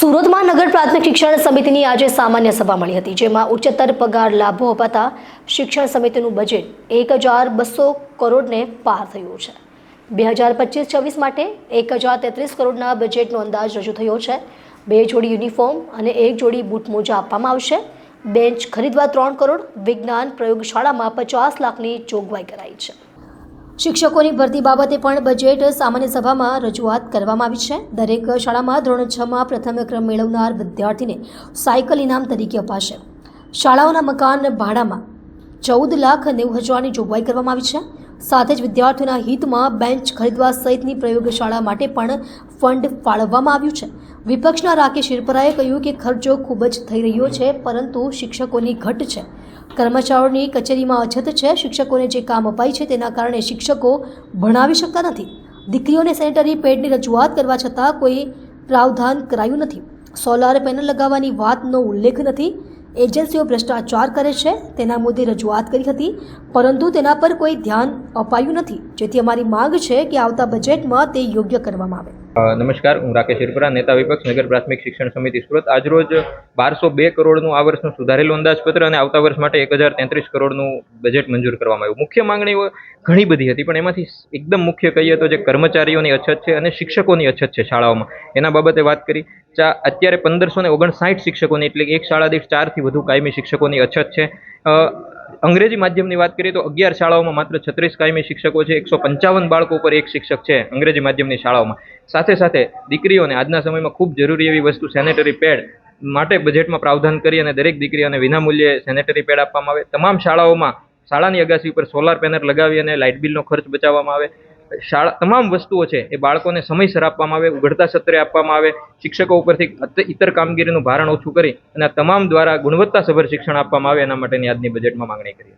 સુરતમાં નગર પ્રાથમિક શિક્ષણ સમિતિની આજે સામાન્ય સભા મળી હતી, જેમાં ઉચ્ચતર પગાર લાભો અપાતા શિક્ષણ સમિતિનું બજેટ એક હજાર બસો કરોડને પાર થયું છે. બે હજાર પચીસ છવ્વીસ માટે એક હજાર તેત્રીસ કરોડના બજેટનો અંદાજ રજૂ થયો છે. બે જોડી યુનિફોર્મ અને એક જોડી બૂટ મોજા આપવામાં આવશે. બેન્ચ ખરીદવા ત્રણ કરોડ, વિજ્ઞાન પ્રયોગશાળામાં પચાસ લાખની જોગવાઈ કરાઈ છે. શિક્ષકોની ભરતી બાબતે પણ બજેટ સામાન્ય સભામાં રજૂઆત કરવામાં આવી છે. દરેક શાળામાં ધોરણ છમાં પ્રથમ ક્રમ મેળવનાર વિદ્યાર્થીને સાયકલ ઇનામ તરીકે અપાશે. શાળાઓના મકાન ભાડામાં ચૌદ લાખ નેવું હજારની જોગવાઈ કરવામાં આવી છે. સાથે જ વિદ્યાર્થીઓના હિતમાં બેન્ચ ખરીદવા સહિતની પ્રયોગશાળા માટે પણ ફંડ ફાળવવામાં આવ્યું છે. વિપક્ષના રાકેશ શિરપરાએ કહ્યું કે ખર્ચો ખૂબ જ થઈ રહ્યો છે, પરંતુ શિક્ષકોની ઘટ છે. કર્મચારીઓની કચેરીમાં અછત છે, શિક્ષકોને જે કામ અપાય છે તેના કારણે શિક્ષકો ભણાવી શકતા નથી. દીકરીઓને સેનેટરી પેડની રજૂઆત કરવા છતાં કોઈ પ્રાવધાન કરાયું નથી. સોલાર પેનલ લગાવવાની વાતનો ઉલ્લેખ નથી. એજન્સીઓ ભ્રષ્ટાચાર કરે છે, તેના મુદ્દે રજૂઆત કરી હતી, પરંતુ તેના પર કોઈ ધ્યાન અપાયું નથી. જેથી અમારી માંગ છે કે આવતા બજેટમાં તે યોગ્ય કરવામાં આવે. નમસ્કાર, હું રાકેશ શિરપરા નેતા વિપક્ષ નગર પ્રાથમિક શિક્ષણ સમિતિ સુરત. આજરોજ બારસો બે કરોડનું આ વર્ષનું સુધારેલું અંદાજપત્ર અને આવતા વર્ષ માટે એક હજાર તેત્રીસ કરોડનું બજેટ મંજૂર કરવામાં આવ્યું. મુખ્ય માંગણીઓ ઘણી બધી હતી, પણ એમાંથી એકદમ મુખ્ય કહીએ તો જે કર્મચારીઓની અછત છે અને શિક્ષકોની અછત છે શાળાઓમાં. એના બાબતે વાત કરી, ચા, અત્યારે પંદરસો ને ઓગણસાઠ શિક્ષકોની એટલે એક શાળા દીઠ ચારથી વધુ કાયમી શિક્ષકોની અછત છે. અંગ્રેજી માધ્યમની વાત કરીએ તો અગિયાર શાળાઓમાં માત્ર છત્રીસ કાયમી શિક્ષકો છે, એકસો પંચાવન બાળકો ઉપર એક શિક્ષક છે અંગ્રેજી માધ્યમની શાળાઓમાં. સાથે સાથે દીકરીઓને આજના સમયમાં ખૂબ જરૂરી એવી વસ્તુ સેનેટરી પેડ માટે બજેટમાં પ્રાવધાન કરી અને દરેક દીકરીઓને વિનામૂલ્યે સેનેટરી પેડ આપવામાં આવે. તમામ શાળાઓમાં શાળાની અગાસી ઉપર સોલાર પેનલ લગાવી અને લાઇટ બિલનો ખર્ચ બચાવવામાં આવે. શાળા, તમામ વસ્તુઓ છે, એ બાળકોને સમયસર આપવામાં આવે, ઉઘડતા સત્રે આપવામાં આવે, શિક્ષકો ઉપરથી ઇતર કામગીરીનું ભારણ ઓછું કરી અને તમામ દ્વારા ગુણવત્તાસભર શિક્ષણ આપવામાં આવે એના માટેની આજની બજેટમાં માંગણી કરી